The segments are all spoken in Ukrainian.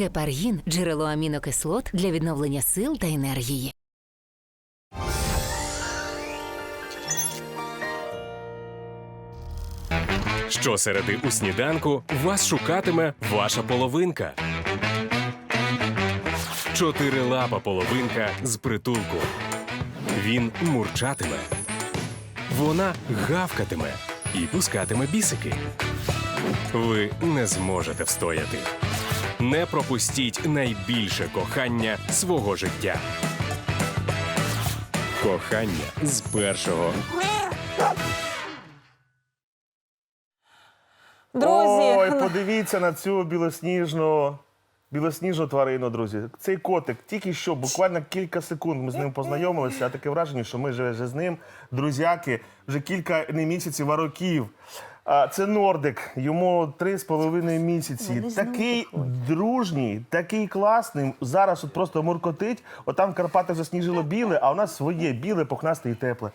Гепаргін джерело амінокислот для відновлення сил та енергії. Щосереди у сніданку вас шукатиме ваша половинка. Чотирилапа половинка з притулку. Він мурчатиме. Вона гавкатиме і пускатиме бісики. Ви не зможете встояти. Не пропустіть найбільше кохання свого життя. Кохання з першого Друзі, Ой, подивіться на цю білосніжну. Білосніжну тварину, друзі. Цей котик тільки що, буквально кілька секунд ми з ним познайомилися, а таке враження, що ми вже, вже з ним, друзяки, вже кілька не місяців, а років. А, Це Нордик, йому три з половиною місяці. Такий дружній, такий класний. Зараз от просто муркотить. Отам в Карпатах засніжило біле, а у нас своє біле, пухнасте і тепле.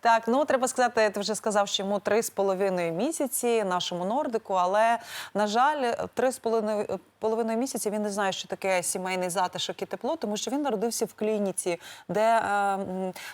так, ну треба сказати, ти вже сказав, що йому три з половиною місяці нашому нордику, але на жаль, три з половиною половиною місяці він не знає, що таке сімейний затишок і тепло, тому що він народився в клініці, де, е,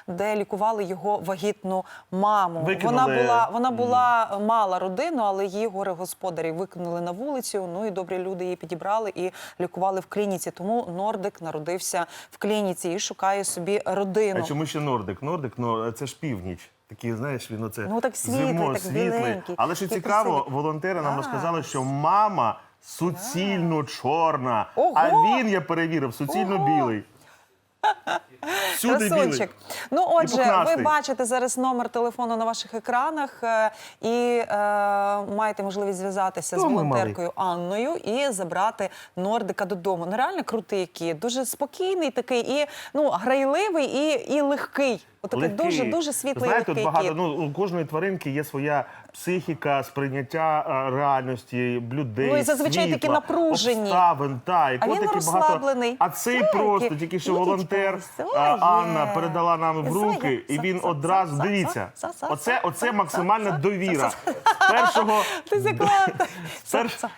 де лікували його вагітну маму. Викинули. Вона була вона була мала родину, але її горе господарі викинули на вулицю. Ну і добрі люди її підібрали і лікували в клініці. Тому Нордик народився в клініці і шукає собі родину. А чому ще Нордик? Нордик, ну це ж північ. Такий, знаєш, він оце Ну, так світлий, зимою так світлий. біленький, Але що цікаво, красивий. волонтери нам розказали, що мама суцільно чорна, Ого! а він, я перевірив, суцільно Ого! білий. Всюди білий. Ну, отже, ви бачите зараз номер телефону на ваших екранах е, і е, маєте можливість зв'язатися з Дома волонтеркою Анною і забрати Нордика додому. Ну, реально крутий який, дуже спокійний такий, і ну, грайливий, і, і легкий. Отакий Легкий. дуже дуже світлий Знаєте, легкий багато, кіт. ну, у кожної тваринки є своя психіка, сприйняття а, реальності, людей, Ну, і зазвичай такі напружені. обставин, та, і А він котики розслаблений. Багато... А цей Ой, просто, який тільки що волонтер Ой, а, Анна передала нам в руки, і він одразу, дивіться, са- са- оце, оце максимальна довіра. Першого... Ти зякла.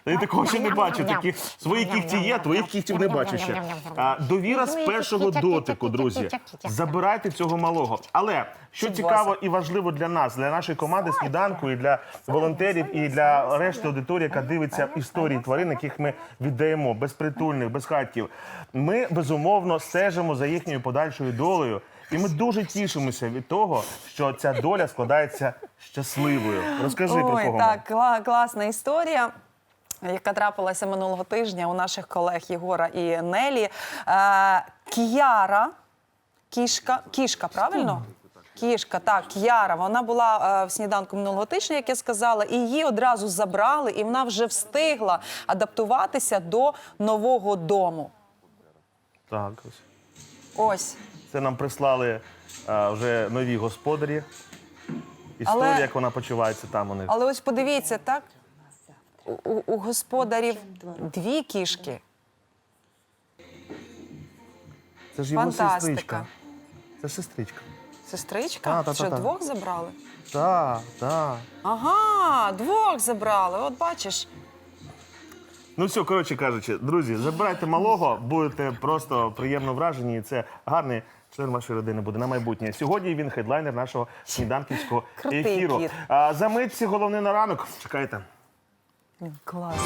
Я такого ще не бачив. Такі свої кігті є, твоїх кігтів не бачу ще. А, довіра з першого дотику, друзі. Забирайте цього малого. Але що цікаво і важливо для нас, для нашої команди сніданку, і для волонтерів, і для решти аудиторії, яка дивиться історії тварин, яких ми віддаємо безпритульних, безхатків. Ми безумовно стежимо за їхньою подальшою долею. І ми дуже тішимося від того, що ця доля складається щасливою. Розкажи про кого. так, кла- класна історія. Яка трапилася минулого тижня у наших колег Єгора і Нелі. Е, Кіяра, кішка, кішка, правильно? Кішка, так, Кіяра. Вона була е, в сніданку минулого тижня, як я сказала, і її одразу забрали, і вона вже встигла адаптуватися до нового дому. Так, ось. Ось. Це нам прислали а, вже нові господарі. Історія, Але- як вона почувається там у них. Але ось подивіться, так? У, у, у господарів дві кішки. Це ж його фантастика. сестричка. Це сестричка. Сестричка? Та, та, та, Що, та. двох забрали? Так, так. Ага, двох забрали. От бачиш. Ну все, коротше кажучи, друзі, забирайте малого, будете просто приємно вражені. і Це гарний член вашої родини буде на майбутнє. Сьогодні він хедлайнер нашого сніданківського Крутий ефіру. кіт. А, за мить головний на ранок. Чекайте. Клас.